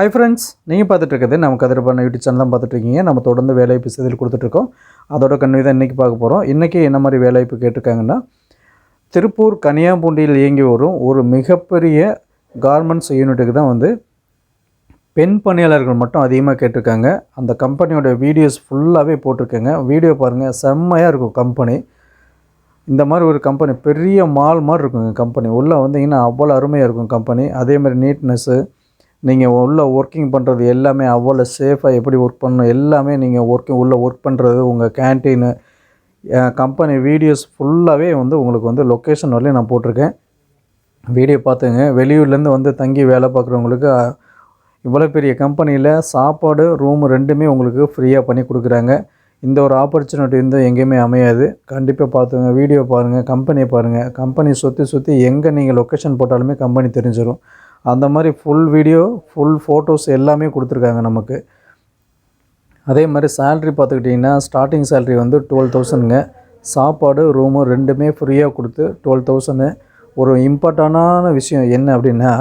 Hi friends நீங்கள் பார்த்துட்ருக்குது நம்ம கதிர்பான YouTube channel தான் பார்த்துட்ருக்கீங்க நம்ம தொடர்ந்து வேலைவாய்ப்பு செய்தியில் கொடுத்துட்ருக்கோம் அதோட கண்ணு தான் இன்றைக்கி பார்க்க போகிறோம் இன்றைக்கி என்ன மாதிரி வேலைவாய்ப்பு கேட்டிருக்காங்கன்னா திருப்பூர் கனியாம்பூண்டியில் இயங்கி வரும் ஒரு மிகப்பெரிய கார்மெண்ட்ஸ் யூனிட்டுக்கு தான் வந்து பெண் பணியாளர்கள் மட்டும் அதிகமாக கேட்டிருக்காங்க. அந்த கம்பெனியோட வீடியோஸ் ஃபுல்லாகவே போட்டிருக்கேங்க. வீடியோ பாருங்கள் செம்மையாக இருக்கும் கம்பெனி இந்த மாதிரி ஒரு கம்பெனி பெரிய மால் மாதிரி இருக்குங்க கம்பெனி உள்ளே வந்தீங்கன்னா அவ்வளோ அருமையாக இருக்கும் கம்பெனி அதேமாதிரி நீட்னஸ்ஸு நீங்கள் உள்ளே ஒர்க்கிங் பண்ணுறது எல்லாமே அவ்வளோ சேஃபாக எப்படி ஒர்க் பண்ணணும் எல்லாமே நீங்கள் ஒர்க்கிங் உள்ளே ஒர்க் பண்ணுறது உங்கள் கேன்டீனு கம்பெனி வீடியோஸ் ஃபுல்லாகவே வந்து உங்களுக்கு வந்து லொக்கேஷன் வரலையும் நான் போட்டிருக்கேன். வீடியோ பார்த்துங்க. வெளியூர்லேருந்து வந்து தங்கி வேலை பார்க்குறவங்களுக்கு இவ்வளோ பெரிய கம்பெனியில் சாப்பாடு ரூம் ரெண்டுமே உங்களுக்கு ஃப்ரீயாக பண்ணி கொடுக்குறாங்க. இந்த ஒரு ஆப்பர்ச்சுனிட்டி வந்து எங்கேயுமே அமையாது. கண்டிப்பாக பார்த்துங்க. வீடியோ பாருங்கள் கம்பெனியை பாருங்கள் கம்பெனி சுற்றி சுற்றி எங்கே நீங்கள் லொக்கேஷன் போட்டாலுமே கம்பெனி தெரிஞ்சிடும் அந்த மாதிரி ஃபுல் வீடியோ ஃபுல் ஃபோட்டோஸ் எல்லாமே கொடுத்துருக்காங்க நமக்கு. அதே மாதிரி சேல்ரி பார்த்துக்கிட்டிங்கன்னா ஸ்டார்டிங் சேல்ரி வந்து டுவெல் தௌசண்ட்ங்க சாப்பாடு ரூமு ரெண்டுமே ஃப்ரீயாக கொடுத்து டுவெல் தௌசண்ட் ஒரு இம்பார்ட்டண்டான விஷயம் என்ன அப்படின்னா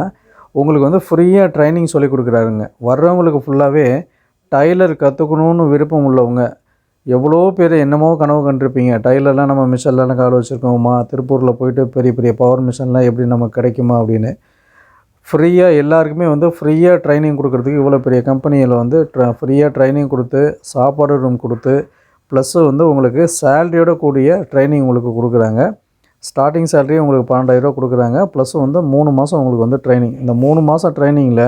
உங்களுக்கு வந்து ஃப்ரீயாக ட்ரைனிங் சொல்லி கொடுக்குறாருங்க. வர்றவங்களுக்கு ஃபுல்லாகவே டைலர் கற்றுக்கணுன்னு விருப்பம் உள்ளவங்க. எவ்வளோ பேர் என்னமோ கனவு கண்டிருப்பீங்க. டைலர்லாம் நம்ம மிஷன்லாம் கால் வச்சுருக்கோமா? திருப்பூரில் போயிட்டு பெரிய பெரிய பவர் மிஷின்லாம் எப்படி நமக்கு கிடைக்குமா அப்படின்னு. ஃப்ரீயாக எல்லாருக்குமே வந்து ஃப்ரீயாக ட்ரைனிங் கொடுக்குறதுக்கு இவ்வளோ பெரிய கம்பெனியில் வந்து ட்ர ஃப்ரீயாக ட்ரைனிங் கொடுத்து சாப்பாடு ரூம் கொடுத்து ப்ளஸ்ஸு வந்து உங்களுக்கு சேல்ரியோட கூடிய ட்ரைனிங் உங்களுக்கு கொடுக்குறாங்க. ஸ்டார்டிங் சேலரி உங்களுக்கு பன்னெண்டாயிரரூவா கொடுக்குறாங்க. ப்ளஸ் வந்து மூணு மாதம் உங்களுக்கு வந்து ட்ரைனிங் இந்த மூணு மாதம் ட்ரைனிங்கில்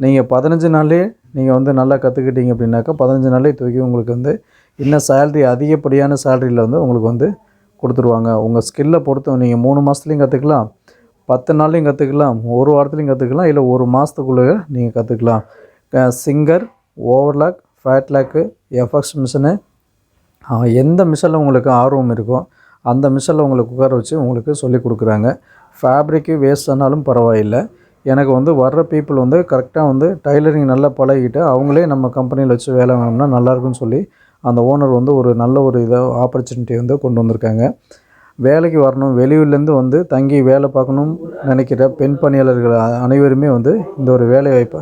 நீங்கள் பதினஞ்சு நாள்லேயே நீங்கள் வந்து நல்லா கற்றுக்கிட்டீங்க அப்படின்னாக்கா பதினஞ்சு நாள்லேயே தூக்கி உங்களுக்கு வந்து இன்னும் சேல்ரி அதிகப்படியான சேலரியில் வந்து உங்களுக்கு வந்து கொடுத்துருவாங்க. உங்கள் ஸ்கில்லை பொறுத்து நீங்கள் மூணு மாதத்துலேயும் கற்றுக்கலாம் பத்து நாள்லையும் கற்றுக்கலாம் ஒரு வாரத்துலையும் கற்றுக்கலாம் இல்லை ஒரு மாதத்துக்குள்ளே நீங்கள் கற்றுக்கலாம் singer overlock flatlock FX machine எந்த மிஷனில் உங்களுக்கு ஆர்வம் இருக்கோ அந்த மிஷனில் உங்களுக்கு உட்கார வச்சு உங்களுக்கு சொல்லி கொடுக்குறாங்க. ஃபேப்ரிக்கு வேஸ்ட் ஆனாலும் பரவாயில்லை. எனக்கு வந்து வர்ற பீப்புள் வந்து கரெக்டாக வந்து டைலரிங் நல்லா பழகிட்டு அவங்களே நம்ம கம்பெனியில் வச்சு வேலை வாங்கினோம்னா நல்லாயிருக்குன்னு சொல்லி அந்த ஓனர் வந்து ஒரு நல்ல ஒரு இதை ஆப்பர்ச்சுனிட்டி வந்து கொண்டு வந்திருக்காங்க. வேலைக்கு வரணும் வெளியூர்லேருந்து வந்து தங்கி வேலை பார்க்கணும் நினைக்கிற பெண் பணியாளர்கள் அனைவருமே வந்து இந்த ஒரு வேலை வாய்ப்பை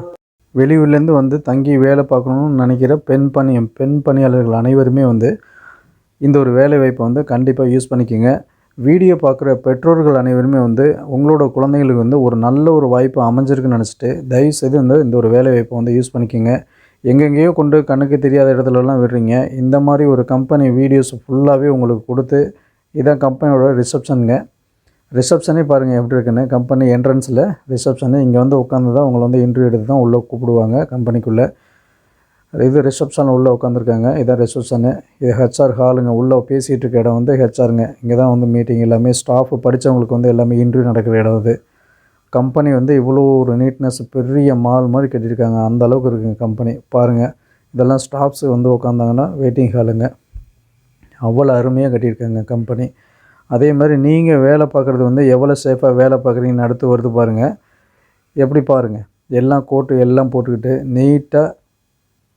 வெளியூர்லேருந்து வந்து தங்கி வேலை பார்க்கணும்னு நினைக்கிற பெண் பணி பெண் பணியாளர்கள் அனைவருமே வந்து இந்த ஒரு வேலை வாய்ப்பை வந்து கண்டிப்பாக யூஸ் பண்ணிக்கோங்க. வீடியோ பார்க்குற பெற்றோர்கள் அனைவருமே வந்து உங்களோட குழந்தைங்களுக்கு வந்து ஒரு நல்ல ஒரு வாய்ப்பு அமைஞ்சிருக்குன்னு நினச்சிட்டு தயவுசெய்து வந்து இந்த ஒரு வேலை வாய்ப்பை வந்து யூஸ் பண்ணிக்கோங்க. எங்கெங்கேயோ கொண்டு கண்ணுக்கு தெரியாத இடத்துலலாம் விடுறீங்க. இந்த மாதிரி ஒரு கம்பெனி வீடியோஸ் ஃபுல்லாகவே உங்களுக்கு கொடுத்து இதான் கம்பெனியோட ரிசப்ஷனுங்க ரிசப்ஷனே பாருங்கள் எப்படி இருக்குன்னு கம்பெனி என்ட்ரன்ஸில் ரிசப்ஷனு இங்கே வந்து உட்காந்து தான் உங்களை வந்து இன்டர்வியூ எடுத்து தான் உள்ளே கூப்பிடுவாங்க கம்பெனிக்குள்ளே இது ரிசப்ஷன் உள்ளே உட்காந்துருக்காங்க இதான் ரிசப்ஷனு இது ஹெச்ஆர் ஹாலுங்க உள்ளே பேசிகிட்டு இருக்க இடம் வந்து ஹெச்ஆருங்க இங்கே தான் வந்து மீட்டிங் எல்லாமே ஸ்டாஃப் படித்தவங்களுக்கு வந்து எல்லாமே இன்டர்வியூ நடக்கிற இடம் அது. கம்பெனி வந்து இவ்வளோ ஒரு நீட்னஸ் பெரிய மால் மாதிரி கட்டியிருக்காங்க அந்த அளவுக்கு இருக்குங்க கம்பெனி பாருங்கள் இதெல்லாம் ஸ்டாஃப்ஸ் வந்து உட்காந்தாங்கன்னா வெயிட்டிங் ஹாலுங்க அவ்வளோ அருமையாக கட்டியிருக்காங்க கம்பெனி அதே மாதிரி நீங்கள் வேலை பார்க்குறது வந்து எவ்வளோ சேஃபாக வேலை பார்க்குறீங்கன்னு அடுத்து வருது பாருங்கள் எப்படி பாருங்கள் எல்லாம் கோட்டு எல்லாம் போட்டுக்கிட்டு நீட்டாக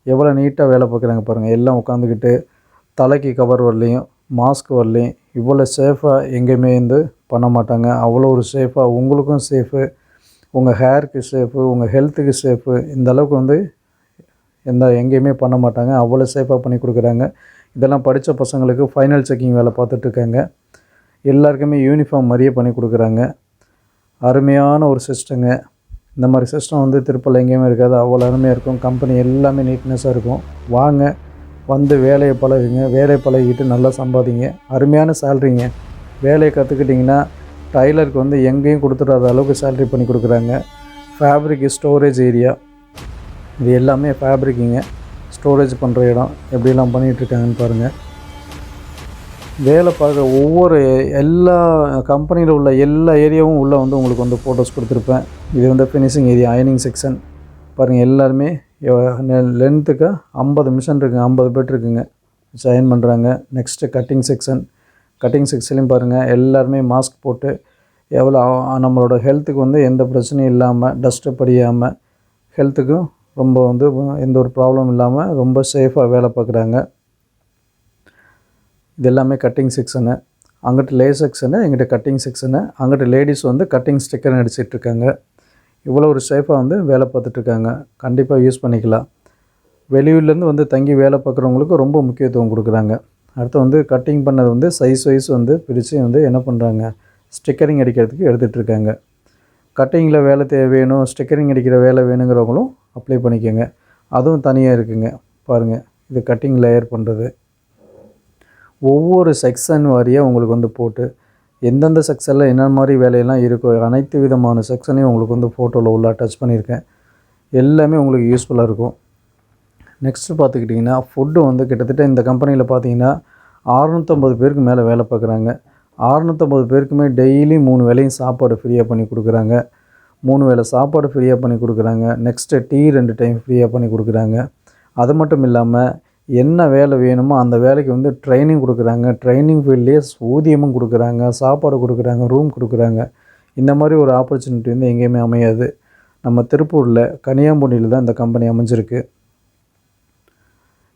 எவ்வளோ நீட்டாக வேலை பார்க்குறாங்க பாருங்கள் எல்லாம் உட்காந்துக்கிட்டு தலைக்கு கவர் வரலையும் மாஸ்க் வரலையும் இவ்வளோ சேஃபாக எங்கேயுமே வந்து பண்ண மாட்டாங்க. அவ்வளோ ஒரு சேஃபாக உங்களுக்கும் சேஃபு உங்கள் ஹேருக்கு சேஃபு உங்கள் ஹெல்த்துக்கு சேஃபு இந்த அளவுக்கு வந்து எந்த எங்கேயுமே பண்ண மாட்டாங்க. அவ்வளோ சேஃபாக பண்ணி கொடுக்குறாங்க. இதெல்லாம் படித்த பசங்களுக்கு ஃபைனல் செக்கிங் வேலை பார்த்துட்ருக்காங்க. எல்லாருக்குமே யூனிஃபார்ம் மாதிரியே பண்ணி கொடுக்குறாங்க. அருமையான ஒரு சிஸ்டங்க இந்த மாதிரி சிஸ்டம் வந்து திருப்பல எங்கேயுமே இருக்காது. அவ்வளோ அருமையாக இருக்கும். கம்பெனி எல்லாமே நீட்னஸாக இருக்கும். வாங்க வந்து வேலையை பழகுங்க. வேலையை பழகிட்டு நல்லா சம்பாதிங்க. அருமையான சேல்ரிங்க வேலையை கற்றுக்கிட்டிங்கன்னா டைலருக்கு வந்து எங்கேயும் கொடுத்துடாத அளவுக்கு சேல்ரி பண்ணி கொடுக்குறாங்க. ஃபேப்ரிக் ஸ்டோரேஜ் ஏரியா இது எல்லாமே ஃபேப்ரிக்குங்க ஸ்டோரேஜ் பண்ணுற இடம் எப்படிலாம் பண்ணிகிட்ருக்காங்கன்னு பாருங்கள் வேலை பார்க்குற ஒவ்வொரு எல்லா கம்பெனியில் உள்ள எல்லா ஏரியாவும் உள்ளே வந்து உங்களுக்கு வந்து ஃபோட்டோஸ் கொடுத்துருப்பேன். இது வந்து ஃபினிஷிங் ஏரியா அயனிங் செக்ஷன் பாருங்கள் எல்லாருமே லென்த்துக்கு ஐம்பது மிஷின் இருக்குங்க ஐம்பது பேட் இருக்குங்க. அயன் பண்ணுறாங்க நெக்ஸ்ட்டு கட்டிங் செக்ஷன் கட்டிங் செக்ஷன்லையும் பாருங்கள் எல்லாருமே மாஸ்க் போட்டு எவ்வளோ நம்மளோட ஹெல்த்துக்கு வந்து எந்த பிரச்சனையும் இல்லாமல் டஸ்ட்டு படியாமல் ஹெல்த்துக்கும் ரொம்ப வந்து எந்த ஒரு ப்ராப்ளம் இல்லாமல் ரொம்ப சேஃபாக வேலை பார்க்குறாங்க. இது எல்லாமே கட்டிங் செக்ஷனு அங்கிட்டு லே செக்ஷனு எங்கிட்ட கட்டிங் செக்ஷனு அங்கிட்ட லேடிஸ் வந்து கட்டிங் ஸ்டிக்கர் அடிச்சிட்ருக்காங்க இவ்வளோ ஒரு சேஃபாக வந்து வேலை பார்த்துட்ருக்காங்க கண்டிப்பாக யூஸ் பண்ணிக்கலாம். வெளியூர்லேருந்து வந்து தங்கி வேலை பார்க்குறவங்களுக்கு ரொம்ப முக்கியத்துவம் கொடுக்குறாங்க. அடுத்து வந்து கட்டிங் பண்ணது வந்து சைஸ் வைஸ் வந்து பிரித்து வந்து என்ன பண்ணுறாங்க ஸ்டிக்கரிங் அடிக்கிறதுக்கு எடுத்துகிட்டு இருக்காங்க. கட்டிங்கில் வேலை தேவை வேணும் ஸ்டிக்கரிங் அடிக்கிற வேலை வேணுங்கிறவங்களும் அப்ளை பண்ணிக்கோங்க. அதுவும் தனியாக இருக்குங்க. பாருங்கள் இது கட்டிங் லேயர் பண்ணுறது ஒவ்வொரு செக்ஷன் வாரியாக உங்களுக்கு வந்து போட்டு எந்தெந்த செக்ஷனில் என்ன மாதிரி வேலையெல்லாம் இருக்கோ அனைத்து விதமான செக்ஷனையும் உங்களுக்கு வந்து ஃபோட்டோவில் உள்ள டச் பண்ணியிருக்கேன். எல்லாமே உங்களுக்கு யூஸ்ஃபுல்லாக இருக்கும். நெக்ஸ்ட்டு பார்த்துக்கிட்டிங்கன்னா ஃபுட்டு வந்து கிட்டத்தட்ட இந்த கம்பெனியில் பார்த்தீங்கன்னா அறுநூற்றம்பது பேருக்கு மேலே வேலை பார்க்குறாங்க. அறுநூற்றம்பது பேருக்குமே டெய்லி மூணு வேலையும் சாப்பாடு ஃப்ரீயாக பண்ணி கொடுக்குறாங்க. மூணு வேளை சாப்பாடு ஃப்ரீயாக பண்ணி கொடுக்குறாங்க. நெக்ஸ்ட்டு டீ ரெண்டு டைம் ஃப்ரீயாக பண்ணி கொடுக்குறாங்க. அது மட்டும் இல்லாமல் என்ன வேலை வேணுமோ அந்த வேலைக்கு வந்து ட்ரைனிங் கொடுக்குறாங்க. ட்ரைனிங் ஃபீல்ட்லேயே ஊதியமும் கொடுக்குறாங்க. சாப்பாடு கொடுக்குறாங்க. ரூம் கொடுக்குறாங்க. இந்த மாதிரி ஒரு ஆப்பர்ச்சுனிட்டி வந்து எங்கேயுமே அமையாது. நம்ம திருப்பூரில் கனியாம்பூண்டியில் தான் இந்த கம்பெனி அமைஞ்சிருக்கு.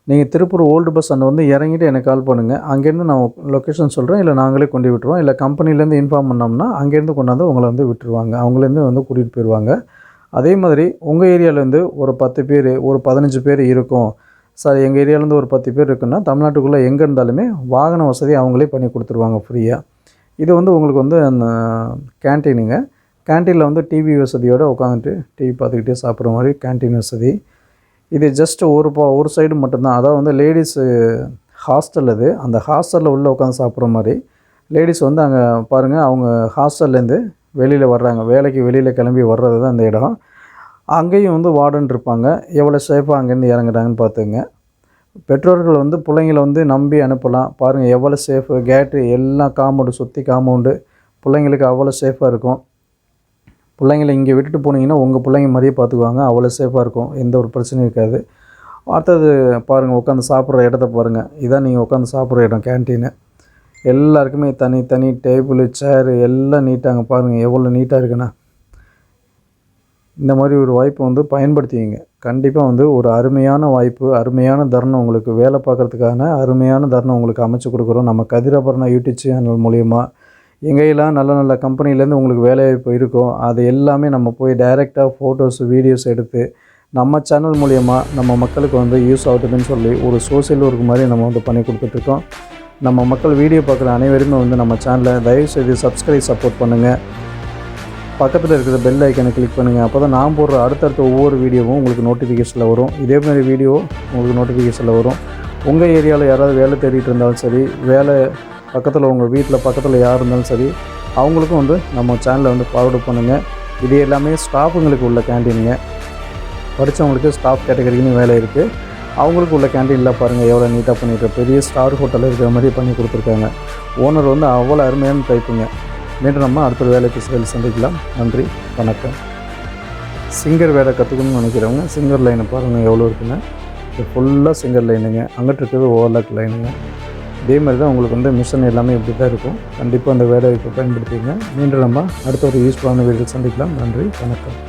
நீங்கள் திருப்பூர் ஓல்டு பஸ் ஸ்டாண்ட் வந்து இறங்கிட்டு எனக்கு கால் பண்ணுங்கள் அங்கேருந்து நான் லொக்கேஷன் சொல்கிறேன் இல்லை நாங்களே கொண்டு விட்டுருவோம். இல்லை கம்பெனிலேருந்து இன்ஃபார்ம் பண்ணோம்னா அங்கேருந்து கொண்டாந்து உங்களை வந்து விட்டுருவாங்க. அவங்களேருந்து வந்து கூட்டிகிட்டு போயிடுவாங்க அதே மாதிரி உங்கள் ஏரியாவிலேருந்து ஒரு பத்து பேர் ஒரு பதினஞ்சு பேர் இருக்கும். சார் எங்கள் ஏரியாவிலேருந்து ஒரு பத்து பேர் இருக்குன்னா தமிழ்நாட்டுக்குள்ளே எங்கே இருந்தாலுமே வாகன வசதி அவங்களே பண்ணி கொடுத்துருவாங்க ஃப்ரீயாக இது வந்து உங்களுக்கு வந்து அந்த கேன்டீனுங்க கேன்டீனில் வந்து டிவி வசதியோடு உட்காந்துட்டு டிவி பார்த்துக்கிட்டே சாப்பிட்ற மாதிரி கேன்டீன் வசதி. இது ஜஸ்ட் ஒரு பா ஒரு சைடு மட்டும்தான். அதாவது வந்து லேடிஸு ஹாஸ்டல் அது. அந்த ஹாஸ்டலில் உள்ளே உட்காந்து சாப்பிட்ற மாதிரி. லேடிஸ் வந்து அங்கே பாருங்கள் அவங்க ஹாஸ்டல்லேருந்து வெளியில் வர்றாங்க. வேலைக்கு வெளியில் கிளம்பி வர்றது தான் அந்த இடம். அங்கேயும் வந்து வார்டன் இருப்பாங்க. எவ்வளோ சேஃபாக அங்கேருந்து இறங்குறாங்கன்னு பார்த்துங்க. பெற்றோர்கள் வந்து பிள்ளைங்கள வந்து நம்பி அனுப்பலாம். பாருங்கள் எவ்வளோ சேஃபு கேட்டு எல்லாம் காம்பவுண்டு சுற்றி காம்பவுண்டு பிள்ளைங்களுக்கு அவ்வளோ சேஃபாக இருக்கும். பிள்ளைங்கள இங்கே விட்டுட்டு போனீங்கன்னா உங்கள் பிள்ளைங்க மாதிரியே பார்த்துக்குவாங்க. அவ்வளோ சேஃபாக இருக்கும். எந்த ஒரு பிரச்சனையும் இருக்காது. அடுத்தது பாருங்கள் உட்காந்து சாப்பிட்ற இடத்த பாருங்கள் இதான் நீங்கள் உட்காந்து சாப்பிட்ற இடம் கேன்டீனு எல்லாருக்குமே தனி தனி டேபிள் சேரு எல்லாம் நீட்டாங்க பாருங்கள் எவ்வளோ நீட்டாக இருக்குண்ணா இந்த மாதிரி ஒரு வாய்ப்பை வந்து பயன்படுத்திங்க கண்டிப்பாக வந்து ஒரு அருமையான வாய்ப்பு அருமையான தருணம் உங்களுக்கு வேலை பார்க்குறதுக்கான அருமையான தருணம் உங்களுக்கு அமைச்சு கொடுக்குறோம். நம்ம கதிராபரணா யூடியூப் சேனல் மூலிமா எங்கெல்லாம் நல்ல நல்ல கம்பெனிலேருந்து உங்களுக்கு வேலைவாய்ப்பு இருக்கோ அது எல்லாமே நம்ம போய் டைரெக்டாக ஃபோட்டோஸ் வீடியோஸ் எடுத்து நம்ம சேனல் மூலயமா நம்ம மக்களுக்கு வந்து யூஸ் ஆகுதுன்னு சொல்லி ஒரு சோசியல் ஒர்க் மாதிரி நம்ம வந்து பண்ணி கொடுத்துட்ருக்கோம் நம்ம மக்கள் வீடியோ பார்க்குற அனைவருமே வந்து நம்ம சேனலை தயவுசெய்து சப்ஸ்கிரைப் சப்போர்ட் பண்ணுங்கள் பக்கத்தில் இருக்கிற பெல் ஐக்கனை கிளிக் பண்ணுங்கள் அப்போ தான் நான் போடுற அடுத்தடுத்த ஒவ்வொரு வீடியோவும் உங்களுக்கு நோட்டிஃபிகேஷனில் வரும். இதே மாதிரி வீடியோ உங்களுக்கு நோட்டிஃபிகேஷனில் வரும். உங்கள் ஏரியாவில் யாராவது வேலை தேடிட்டு இருந்தாலும் சரி வேலை பக்கத்தில் உங்கள் வீட்டில் பக்கத்தில் யார் இருந்தாலும் சரி அவங்களுக்கும் வந்து நம்ம சேனலை வந்து ஃபார்வர்டு பண்ணுங்கள் இது எல்லாமே ஸ்டாஃபுங்களுக்கு உள்ள கேண்டீனுங்க படித்தவங்களுக்கு ஸ்டாஃப் கேட்டகரிக்குன்னு வேலை இருக்குது அவங்களுக்கு உள்ள கேண்டீனில் பாருங்கள் எவ்வளோ நீட்டாக பண்ணிட்டு பெரிய ஸ்டார் ஹோட்டலில் இருக்கிற மாதிரி பண்ணி கொடுத்துருக்காங்க. ஓனர் வந்து அவ்வளோ அருமையான டைப்புங்க மீண்டும் நம்ம அடுத்த வேலை பேசுகிறதில் சந்திக்கலாம். நன்றி வணக்கம். சிங்கர் வேலை கற்றுக்கணும்னு நினைக்கிறவங்க சிங்கர் லைனை பாருங்கள் எவ்வளோ இருக்குன்னு. இது ஃபுல்லாக சிங்கர் லைனுங்க அங்கிட்டு இருக்கிறது ஓவர்லாக் லைனுங்க இதே மாதிரி தான் உங்களுக்கு வந்து மிஷன் எல்லாமே இப்படி தான் இருக்கும். கண்டிப்பாக அந்த வேலை இப்போ பயன்படுத்திங்க மீண்டும் நம்ம அடுத்த ஒரு யூஸ்ஃபுல்லான வீடியோ சந்திக்கலாம். நன்றி. வணக்கம்.